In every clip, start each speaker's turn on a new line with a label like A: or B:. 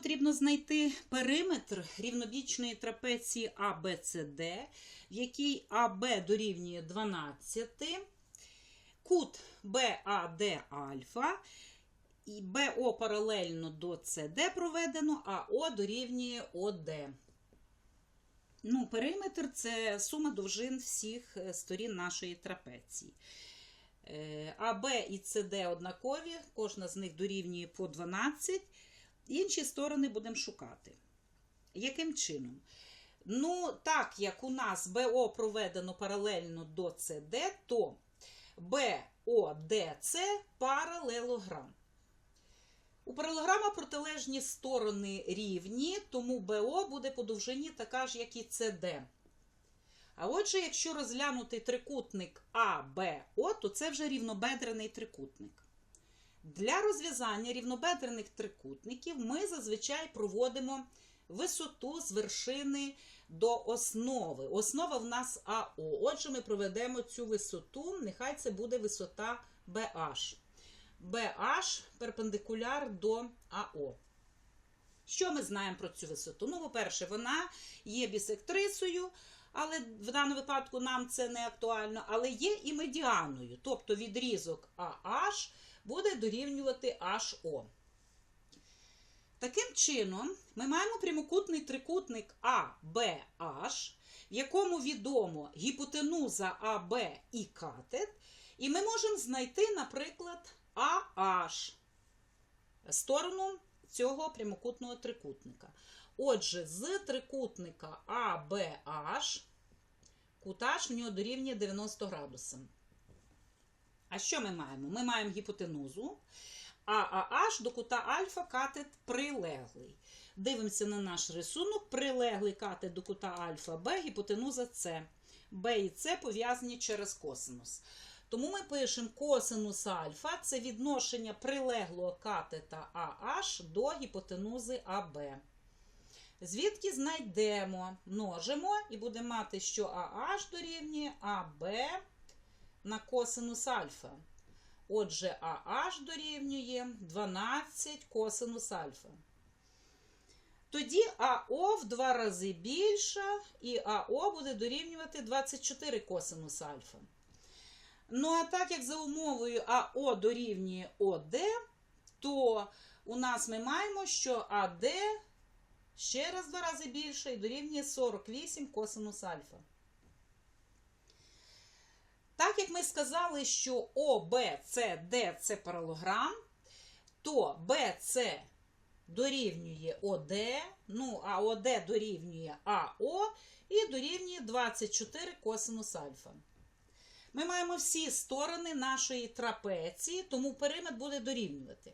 A: потрібно знайти периметр рівнобічної трапеції ABCD, в якій АБ дорівнює 12, кут BAD альфа, і БО паралельно до СД проведено, а О дорівнює ОД. Ну, периметр це сума довжин всіх е, сторін нашої трапеції. Е, АБ і СД однакові, кожна з них дорівнює по 12. Інші сторони будемо шукати. Яким чином? Ну, так як у нас БО проведено паралельно до СД, то БОДЦ паралелограм. У паралелограма протилежні сторони рівні, тому БО буде по довжині така ж, як і СД. А отже, якщо розглянути трикутник АБО, то це вже рівнобедрений трикутник. Для розв'язання рівнобедрених трикутників ми зазвичай проводимо висоту з вершини до основи. Основа в нас АО. Отже, ми проведемо цю висоту, нехай це буде висота BH. BH перпендикуляр до АО. Що ми знаємо про цю висоту? Ну, по-перше, вона є бісектрисою, але в даному випадку нам це не актуально, але є і медіаною. Тобто відрізок AH буде дорівнювати HO. Таким чином, ми маємо прямокутний трикутник ABH, в якому відомо гіпотенуза АБ і катет, і ми можемо знайти, наприклад, AH сторону цього прямокутного трикутника. Отже, з трикутника ABH кутаж в нього дорівнює 90 градусів. А що ми маємо? Ми маємо гіпотенузу, а AH до кута альфа катет прилеглий. Дивимося на наш рисунок. Прилеглий катет до кута альфа Б, гіпотенуза С. Б і С пов'язані через косинус. Тому ми пишемо косинус альфа це відношення прилеглого катета AH до гіпотенузи АБ. Звідки знайдемо, множимо і будемо мати, що AH дорівнює АБ на косинус альфа. Отже, AH дорівнює 12 косинус альфа. Тоді АО в два рази більша, і АО буде дорівнювати 24 косинус альфа. Ну, а так як за умовою АО дорівнює ОД, то у нас ми маємо, що АД ще раз в два рази більше і дорівнює 48 косинус альфа. Як ми сказали, що ОБ, С, Д це паралограм, то БЦ дорівнює ОД, ну, а ОД дорівнює АО і дорівнює 24 косинус альфа. Ми маємо всі сторони нашої трапеції, тому периметр буде дорівнювати.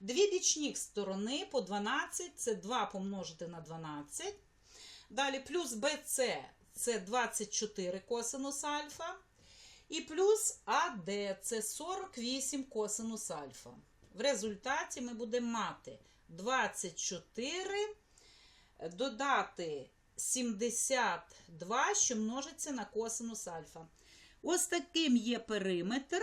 A: Дві бічні сторони по 12 це 2 помножити на 12. Далі плюс BC це 24 косинус альфа. І плюс АД це 48 косинус альфа. В результаті ми будемо мати 24 додати 72, що множиться на косинус альфа. Ось таким є периметр.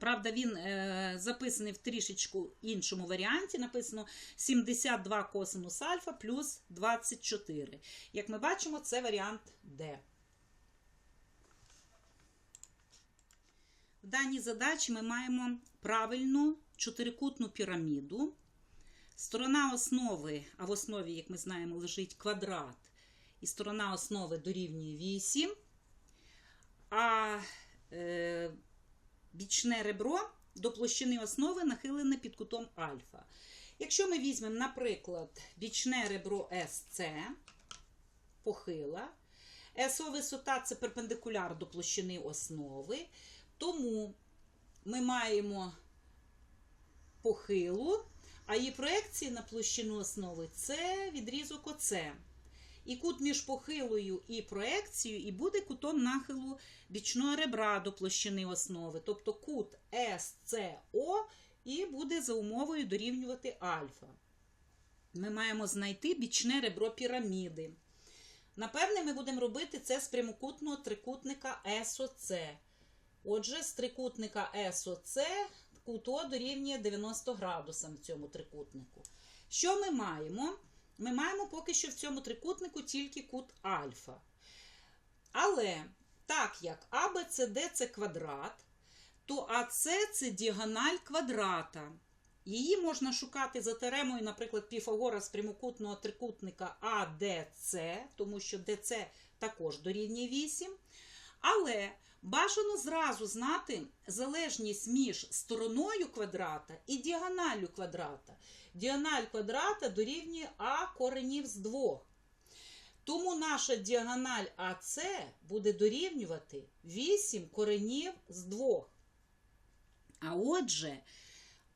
A: Правда, він е, записаний в трішечку іншому варіанті. Написано 72 косинус альфа плюс 24. Як ми бачимо, це варіант D. В даній задачі ми маємо правильну чотирикутну піраміду. Сторона основи, а в основі, як ми знаємо, лежить квадрат, і сторона основи дорівнює 8. А е, бічне ребро до площини основи нахилене під кутом альфа. Якщо ми візьмемо, наприклад, бічне ребро SC, похила, СО висота це перпендикуляр до площини основи, тому ми маємо похилу, а її проекції на площину основи це відрізок ОЦ. І кут між похилою і проекцією і буде кутом нахилу бічного ребра до площини основи. Тобто кут СЦО і буде за умовою дорівнювати альфа. Ми маємо знайти бічне ребро піраміди. Напевне, ми будемо робити це з прямокутного трикутника СОЦ. Отже, з трикутника СОЦ кут О дорівнює 90 градусам в цьому трикутнику. Що ми маємо? Ми маємо поки що в цьому трикутнику тільки кут альфа. Але так як АБЦД це квадрат, то АС це діагональ квадрата. Її можна шукати за теремою, наприклад, Піфагора з прямокутного трикутника АДЦ, тому що ДЦ також дорівнює 8. Але бажано зразу знати залежність між стороною квадрата і діагоналлю квадрата. Діагональ квадрата дорівнює А коренів з двох. Тому наша діагональ АС буде дорівнювати 8 коренів з двох. А отже,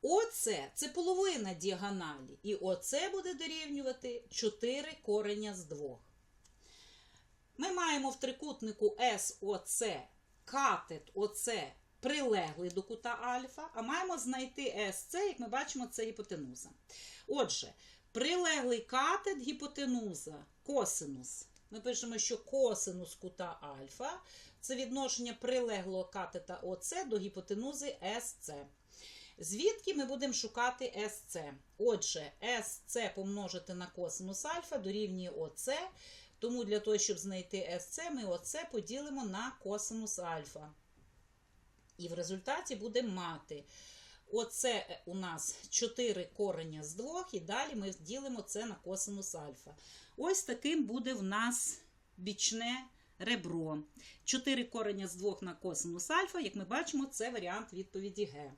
A: ОЦ це половина діагоналі, і ОЦ буде дорівнювати 4 кореня з 2. Ми маємо в трикутнику СОЦ катет ОЦ прилеглий до кута альфа, а маємо знайти СЦ, як ми бачимо, це гіпотенуза. Отже, прилеглий катет гіпотенуза косинус. Ми пишемо, що косинус кута альфа це відношення прилеглого катета ОЦ до гіпотенузи СЦ. Звідки ми будемо шукати СЦ? Отже, СЦ помножити на косинус альфа дорівнює ОЦ. Тому для того, щоб знайти СЦ, ми ОЦ поділимо на косинус альфа. І в результаті будемо мати оце у нас 4 кореня з 2, і далі ми ділимо це на косинус альфа. Ось таким буде в нас бічне ребро. 4 кореня з 2 на косинус альфа, як ми бачимо, це варіант відповіді Г.